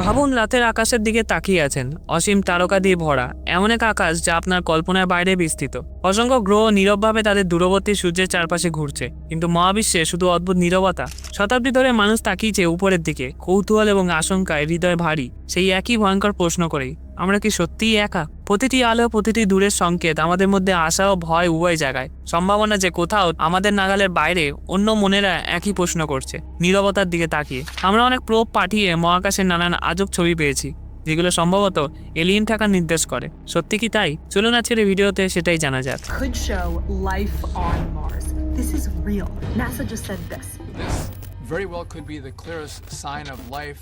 ভাবুন, রাতের আকাশের দিকে তাকিয়ে আছেন। অসীম তারকা দিয়ে ভরা। এমন এক আকাশ যা আপনার কল্পনার বাইরে বিস্তৃত। অসংখ্য গ্রহ নীরবভাবে তাদের দূরবর্তী সূর্যের চারপাশে ঘুরছে। কিন্তু মহাবিশ্বে শুধু অদ্ভুত নীরবতা। শতাব্দী ধরে মানুষ তাকিয়েছে উপরের দিকে। কৌতূহল এবং আশঙ্কায় হৃদয় ভারী। সেই একই ভয়ঙ্কর প্রশ্ন করেই। আমরা কি সত্যিই একা? প্রতিটি আলো প্রতিটি দূরের সংকেত আমাদের মধ্যে আশা ও ভয় উভয় জায়গায় সম্ভাবনা যে কোথাও আমাদের নাগালের বাইরে অন্য মনেরা একই প্রশ্ন করছে নীরবতার দিকে তাকিয়ে। আমরা অনেক প্রোপ পাঠিয়ে মহাকাশের নানান আজব ছবি পেয়েছি যেগুলো সম্ভবত এলিয়েন থাকার নির্দেশ করে। সত্যি কি তাই? চলুন আজকের এই ভিডিওতে সেটাই জানা যাক। Could show life on Mars. This is real. NASA just said this. This very well could be the clearest sign of life.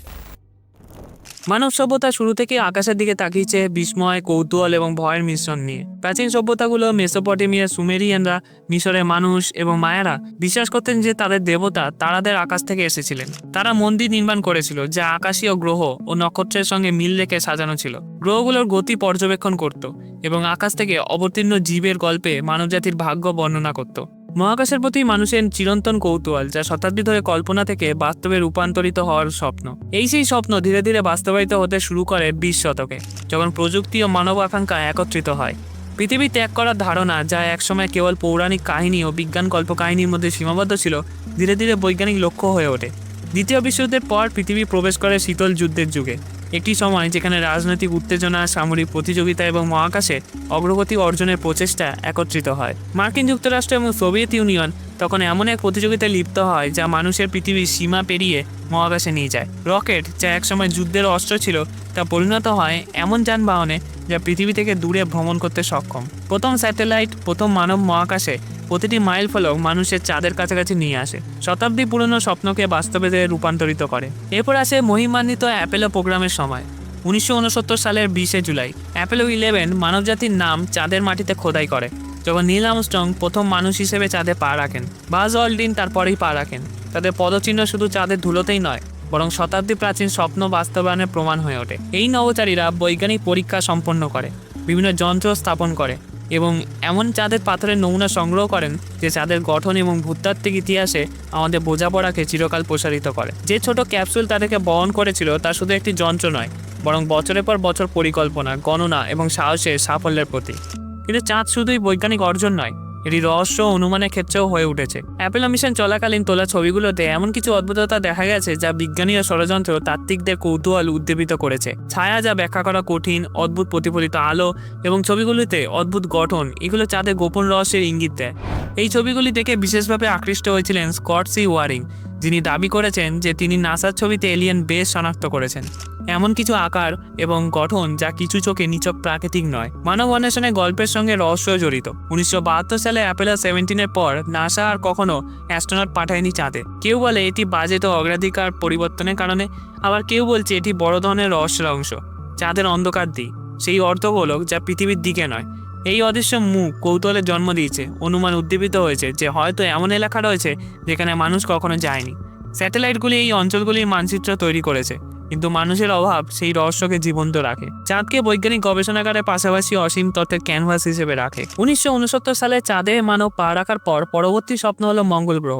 মানব সভ্যতা শুরু থেকে আকাশের দিকে তাকিয়েছে বিস্ময়, কৌতূহল এবং ভয়ের মিশ্রণ নিয়ে। প্রাচীন সভ্যতাগুলো মেসোপটেমিয়া, সুমেরিয়ানরা, মিশরের মানুষ এবং মায়েরা বিশ্বাস করতেন যে তাদের দেবতা তারাদের আকাশ থেকে এসেছিলেন। তারা মন্দির নির্মাণ করেছিল যা আকাশীয় গ্রহ ও নক্ষত্রের সঙ্গে মিল রেখে সাজানো ছিল। গ্রহগুলোর গতি পর্যবেক্ষণ করত এবং আকাশ থেকে অবতীর্ণ জীবের গল্পে মানবজাতির ভাগ্য বর্ণনা করত। মহাকাশের প্রতি মানুষের চিরন্তন কৌতূহল, যা শতাব্দী ধরে কল্পনা থেকে বাস্তবে রূপান্তরিত হওয়ার স্বপ্ন। এই সেই স্বপ্ন ধীরে ধীরে বাস্তবায়িত হতে শুরু করে বিশ শতকে, যখন প্রযুক্তি ও মানব আকাঙ্ক্ষা একত্রিত হয়। পৃথিবী ত্যাগ করার ধারণা, যা একসময় কেবল পৌরাণিক কাহিনী ও বিজ্ঞান কল্পকাহিনীর মধ্যে সীমাবদ্ধ ছিল, ধীরে ধীরে বৈজ্ঞানিক লক্ষ্য হয়ে ওঠে। দ্বিতীয় বিশ্বযুদ্ধের পর পৃথিবী প্রবেশ করে শীতল যুদ্ধের যুগে। একটি সময় যেখানে রাজনৈতিক উত্তেজনা, সামরিক প্রতিযোগিতা এবং মহাকাশে অগ্রগতি অর্জনের প্রচেষ্টা একত্রিত হয়। মার্কিন যুক্তরাষ্ট্র এবং সোভিয়েত ইউনিয়ন তখন এমন এক প্রতিযোগিতায় লিপ্ত হয় যা মানুষের পৃথিবীর সীমা পেরিয়ে মহাকাশে নিয়ে যায়। রকেট, যা একসময় যুদ্ধের অস্ত্র ছিল, তা পরিণত হয় এমন যানবাহনে যা পৃথিবী থেকে দূরে ভ্রমণ করতে সক্ষম। প্রথম স্যাটেলাইট, প্রথম মানব মহাকাশে প্রতিটি মাইল ফলক মানুষের চাঁদের কাছাকাছি নিয়ে আসে। শতাব্দী পুরনো স্বপ্নকে বাস্তবে রূপান্তরিত করে। এরপর আসে মহিমান্বিত অ্যাপেলো প্রোগ্রামের সময়। উনিশশো উনসত্তর সালের বিশে জুলাই, অ্যাপেলো ইলেভেন মানবজাতির নাম চাঁদের মাটিতে খোদাই করে। যখন নীল আমস্ট্রং প্রথম মানুষ হিসেবে চাঁদে পা রাখেন বাজ অলডিন তারপরেই পা রাখেন। তাদের পদচিহ্ন শুধু চাঁদের ধুলোতেই নয়, বরং শতাব্দী প্রাচীন স্বপ্ন বাস্তবায়নের প্রমাণ হয়ে ওঠে। এই নভোচারীরা বৈজ্ঞানিক পরীক্ষা সম্পন্ন করে, বিভিন্ন যন্ত্র স্থাপন করে এবং এমন চাঁদের পাথরের নমুনা সংগ্রহ করেন যে চাঁদের গঠন এবং ভূতাত্ত্বিক ইতিহাসে আমাদের বোঝাপড়াকে চিরকাল প্রসারিত করে। যে ছোট ক্যাপসুল তাদেরকে বহন করেছিল তা শুধু একটি যন্ত্র নয়, বরং বছরের পর বছর পরিকল্পনা, গণনা এবং সাহসের সাফল্যের প্রতীক। কিন্তু চাঁদ শুধুই বৈজ্ঞানিক অর্জন নয়, এটি রহস্য অনুমানের ক্ষেত্রেও হয়ে উঠেছে। অ্যাপেলো মিশন চলাকালীন তোলা ছবিগুলোতে এমন কিছু অদ্ভুততা দেখা গেছে যা বিজ্ঞানী ও ষড়যন্ত্র তাত্ত্বিকদের কৌতূহল উদ্দীপিত করেছে। ছায়া যা ব্যাখ্যা করা কঠিন, অদ্ভুত প্রতিফলিত আলো এবং ছবিগুলিতে অদ্ভুত গঠন, এগুলো চাঁদের গোপন রহস্যের ইঙ্গিত দেয়। এই ছবিগুলি দেখে বিশেষভাবে আকৃষ্ট হয়েছিলেন স্কট সি ওয়ারিং যিনি দাবি করেছেন যে তিনি নাসার ছবিতে এলিয়েন বেশ শনাক্ত করেছেন। এমন কিছু আকার এবং গঠন যা কিছু চোখে নিচক প্রাকৃতিক নয়। মানব অন্বেষণের গল্পের সঙ্গে রহস্য জড়িত। উনিশশো বাহাত্তর সালে অ্যাপেলো সেভেন্টিনের পর নাসা আর কখনো অ্যাস্ট্রোনট পাঠায়নি চাঁদে। কেউ বলে এটি বাজেট ও অগ্রাধিকার পরিবর্তনের কারণে, আবার কেউ বলছে এটি বড় ধরনের রহস্যের অংশ, চাঁদের অন্ধকার দিক। সেই অর্ধগোলক যা পৃথিবীর দিকে নয় এই অদৃশ্য মুখ কৌতূহলের জন্ম দিয়েছে, অনুমান উদ্দীপিত হয়েছে যে হয়তো এমন এলাকা রয়েছে যেখানে মানুষ কখনো যায়নি। স্যাটেলাইটগুলি এই অঞ্চলগুলির মানচিত্র তৈরি করেছে, কিন্তু মানুষের অভাব সেই রহস্যকে জীবন্ত রাখে। চাঁদকে বৈজ্ঞানিক গবেষণাগারের পাশাপাশি অসীম তত্ত্বের ক্যানভাস হিসেবে রাখে। উনিশশো উনসত্তর সালে চাঁদে মানব পা রাখার পর পরবর্তী স্বপ্ন হলো মঙ্গল গ্রহ,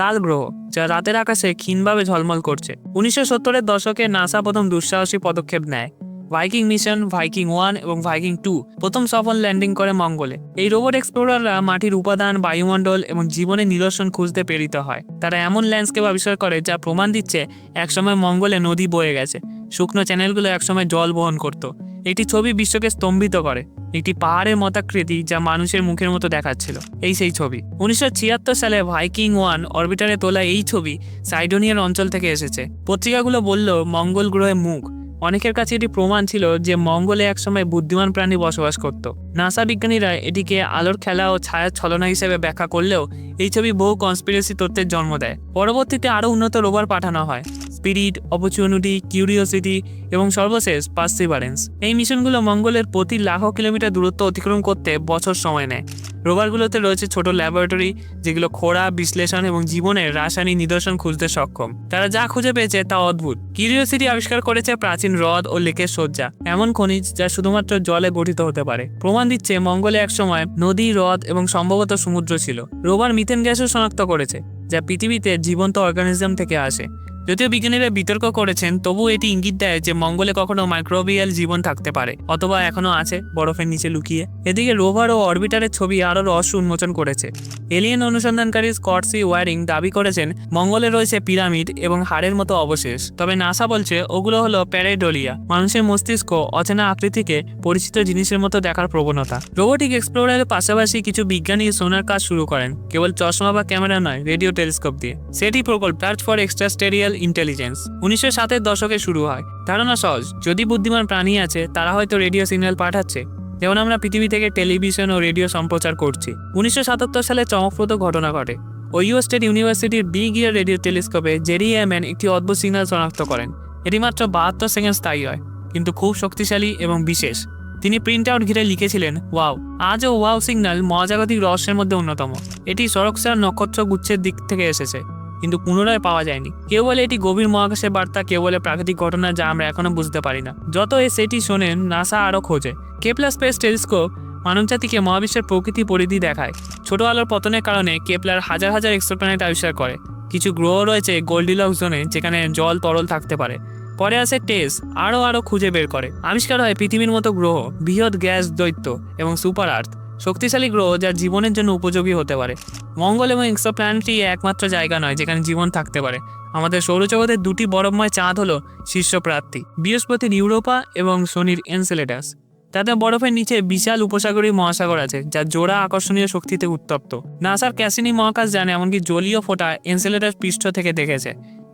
লাল গ্রহ, যা রাতের আকাশে ক্ষীণভাবে ঝলমল করছে। উনিশশো সত্তরের দশকে নাসা প্রথম দুঃসাহসী পদক্ষেপ নেয়। ভাইকিং মিশন ভাইকিং ওয়ান এবং ভাইকিং টু প্রথম সফল ল্যান্ডিং করে মঙ্গলে। এই রোবট এক্সপ্লোরাররা মাটির উপাদান, বায়ুমণ্ডল এবং জীবনের নিদর্শন খুঁজতে প্রেরিত হয়। তারা এমন ল্যান্ডস্কেপ আবিষ্কার করে যা প্রমাণ দিচ্ছে একসময় মঙ্গলে নদী বয়ে গেছে। শুকনো চ্যানেলগুলো একসময় জল বহন করত। একটি ছবি বিশ্বকে স্তম্ভিত করে। একটি পাহাড়ের মতাকৃতি যা মানুষের মুখের মতো দেখাচ্ছিল। এই সেই ছবি। উনিশশো ছিয়াত্তর সালে ভাইকিং ওয়ান অরবিটারে তোলা এই ছবি সাইডোনিয়ার অঞ্চল থেকে এসেছে। পত্রিকাগুলো বলল, মঙ্গল গ্রহে মুখ। অনেকের কাছে এটি প্রমাণ ছিল যে মঙ্গলে একসময় বুদ্ধিমান প্রাণী বসবাস করত। নাসা বিজ্ঞানীরা এটিকে আলোর খেলা ও ছায়ার ছলনা হিসেবে ব্যাখ্যা করলেও এই ছবি বহু কনস্পিরেসি তথ্যের জন্ম দেয়। পরবর্তীতে আরও উন্নত রোভার পাঠানো হয়। স্পিরিট অপরচুনিটি কিউরিওসিটি এবং সর্বশেষ পার্সিভারেন্স এই মিশনগুলো মঙ্গলের প্রতি লাখো কিলোমিটার দূরত্ব অতিক্রম করতে বছর সময় নেয়। রোভারগুলোতে রয়েছে ছোট ল্যাবরেটরি, যেগুলো খোড়া, বিশ্লেষণ এবং জীবনের রাসায়নিক নিদর্শন খুঁজতে সক্ষম। তারা যা খুঁজে পেয়েছে তা অদ্ভুত। কিউরিওসিটি আবিষ্কার করেছে প্রাচীন হ্রদ ও লেকের শয্যা, এমন খনিজ যা শুধুমাত্র জলে গঠিত হতে পারে। প্রমাণ দিচ্ছে মঙ্গলে একসময় নদী, হ্রদ এবং সম্ভবত সমুদ্র ছিল। রোভার মিথেন গ্যাসও শনাক্ত করেছে, যা পৃথিবীতে জীবন্ত অর্গানিজম থেকে আসে। যদিও বিজ্ঞানীরা বিতর্ক করেছেন তবু এটি ইঙ্গিত দেয় যে মঙ্গলে কখনো মাইক্রোবিয়াল জীবন থাকতে পারে, অথবা এখনও আছে বরফের নিচে লুকিয়ে। এদিকে রোভার ও অরবিটারের ছবি আরও রহস্য উন্মোচন করেছে। এলিয়েন অনুসন্ধানকারী স্কটসি ওয়ারিং দাবি করেছেন, মঙ্গলে রয়েছে পিরামিড এবং হাড়ের মতো অবশেষ। তবে নাসা বলছে, ওগুলো হলো প্যারেডোলিয়া মানুষের মস্তিষ্ক অচেনা আকৃতিকে পরিচিত জিনিসের মতো দেখার প্রবণতা। রোবোটিক এক্সপ্লোরারের পাশাপাশি কিছু বিজ্ঞানী সোনার কাজ শুরু করেন, কেবল চশমা বা ক্যামেরা নয়, রেডিও টেলিস্কোপ দিয়ে। সেটি প্রকল্প প্লাট ফর এক্সট্রাস্টেরিয়াল ইন্টেলিজেন্স উনিশশো সাতের দশকে শুরু হয়। ধারণা সহজ, যদি বুদ্ধিমান প্রাণী আছে, তারা হয়তো রেডিও সিগন্যাল পাঠাচ্ছে। যেমন আমরা পৃথিবী থেকে টেলিভিশন ও রেডিও সম্প্রচার করছি। উনিশশো সাতাত্তর সালে চমকপ্রদ ঘটনা ঘটে। ওইও স্টেট ইউনিভার্সিটির বিগ ইয়ার রেডিও টেলিস্কোপে জেরি এমএন একটি অদ্ভুত সিগন্যাল শনাক্ত করেন। এটি মাত্র বাহাত্তর সেকেন্ড স্থায়ী হয়, কিন্তু খুব শক্তিশালী এবং বিশেষ। তিনি প্রিন্ট আউট ঘিরে লিখেছিলেন, ওয়াও, আজও ওয়াও সিগন্যাল মহাজাগতিক রহস্যের মধ্যে অন্যতম। এটি সরকসার নক্ষত্র গুচ্ছের দিক থেকে এসেছে। কিন্তু পুনরায় পাওয়া যায়নি। কেউ বলে এটি গভীর মহাকাশের বার্তা, কেউ বলে প্রাকৃতিক ঘটনা যা আমরা এখনও বুঝতে পারি না। যত এ সেটি শোনেন, নাসা আরও খোঁজে। কেপলা স্পেস টেলিস্কোপ মানবজাতিকে মহাবিশ্বের প্রকৃতি পরিধি দেখায়। ছোট আলোর পতনের কারণে কেপলার হাজার হাজার এক্সোপ্ল্যানেট আবিষ্কার করে। কিছু গ্রহ রয়েছে গোল্ডিলক জোনে, যেখানে জল তরল থাকতে পারে। পরে আসে টেস, আরও আরও খুঁজে বের করে। আবিষ্কার হয় পৃথিবীর মতো গ্রহ, বৃহৎ গ্যাস দৈত্য এবং সুপার আর্থ। শক্তিশালী গ্রহ যা জীবনের জন্য উপযোগী হতে পারে। মঙ্গল এবং এক্সোপ্ল্যানেটই একমাত্র জায়গা নয় যেখানে জীবন থাকতে পারে। আমাদের সৌরজগতের দুটি বরফময় চাঁদ হলো শীর্ষ প্রার্থী বৃহস্পতির ইউরোপা এবং শনির এনসেলেটাস। তাতে বরফের নিচে বিশাল উপসাগরীয় মহাসাগর আছে, যা জোড়া আকর্ষণীয় শক্তিতে উত্তপ্ত। নাসার ক্যাসিনি মহাকাশ জানে এমনকি জলীয় ফোঁটা এনসেলেটাস পৃষ্ঠ থেকে দেখেছে।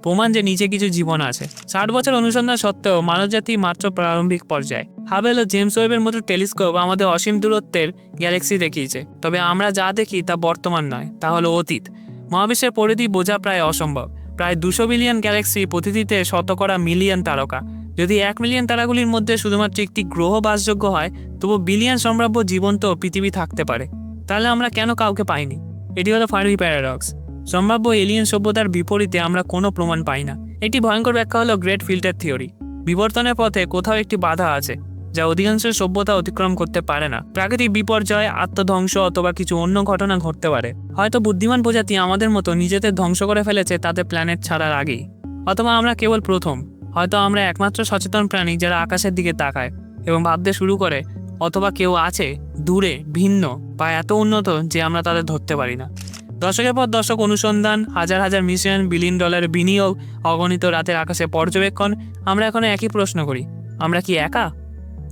প্রমাণ যে নিচে কিছু জীবন আছে। ষাট বছর অনুসন্ধান সত্ত্বেও মানবজাতি মাত্র প্রারম্ভিক পর্যায়ে। হাবেল ও জেমস ওয়েবের মতো টেলিস্কোপ আমাদের অসীম দূরত্বের গ্যালাক্সি দেখিয়েছে। তবে আমরা যা দেখি তা বর্তমান নয়, তা হলো অতীত। মহাবিশ্বের পরিধি বোঝা প্রায় অসম্ভব। প্রায় দুশো বিলিয়ন গ্যালাক্সি প্রতিটিতে শতকরা মিলিয়ন তারকা। যদি এক মিলিয়ন তারাগুলির মধ্যে শুধুমাত্র একটি গ্রহ বাসযোগ্য হয়, তবু বিলিয়ন সম্ভাব্য জীবন্ত পৃথিবী থাকতে পারে। তাহলে আমরা কেন কাউকে পাইনি? এটি হলো ফার্মি প্যারাডক্স। সম্ভাব্য এলিয়েন সভ্যতার বিপরীতে আমরা কোনো প্রমাণ পাই না। একটি ভয়ঙ্কর ব্যাখ্যা হলো গ্রেট ফিল্টার থিওরি বিবর্তনের পথে কোথাও একটি বাধা আছে, যা অধিকাংশ সভ্যতা অতিক্রম করতে পারে না। প্রাকৃতিক বিপর্যয়, আত্মধ্বংস অথবা কিছু অন্য ঘটনা ঘটতে পারে। হয়তো বুদ্ধিমান প্রজাতি আমাদের মতো নিজেদের ধ্বংস করে ফেলেছে তাদের প্ল্যানেট ছাড়ার আগেই। অথবা আমরা কেবল প্রথম। হয়তো আমরা একমাত্র সচেতন প্রাণী যারা আকাশের দিকে তাকায় এবং ভাবতে শুরু করে, অথবা কেউ আছে, দূরে, ভিন্ন বা এত উন্নত যে আমরা তাদের ধরতে পারি না। দশকের পর দশক অনুসন্ধান, হাজার হাজার মিশন, বিলিয়ন ডলারের বিনিয়োগ, অগণিত রাতের আকাশে পর্যবেক্ষণ, আমরা এখন একই প্রশ্ন করি, আমরা কি একা?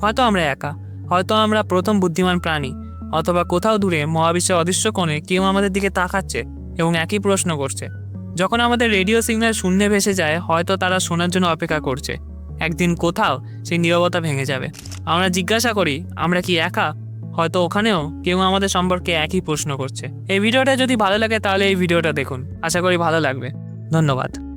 হয়তো আমরা একা, হয়তো আমরা প্রথম বুদ্ধিমান প্রাণী, অথবা কোথাও দূরে মহাবিশ্বের অদৃশ্য কোণে কেউ আমাদের দিকে তাকাচ্ছে এবং একই প্রশ্ন করছে। যখন আমাদের রেডিও সিগন্যাল শূন্যে ভেসে যায়, হয়তো তারা শোনার জন্য অপেক্ষা করছে। একদিন কোথাও সেই নীরবতা ভেঙে যাবে। আমরা জিজ্ঞাসা করি, আমরা কি একা? হয়তো ওখানেও কেউ আমাদের সম্পর্কে একই প্রশ্ন করছে। এই ভিডিওটা যদি ভালো লাগে তাহলে এই ভিডিওটা দেখুন। আশা করি ভালো লাগবে। ধন্যবাদ।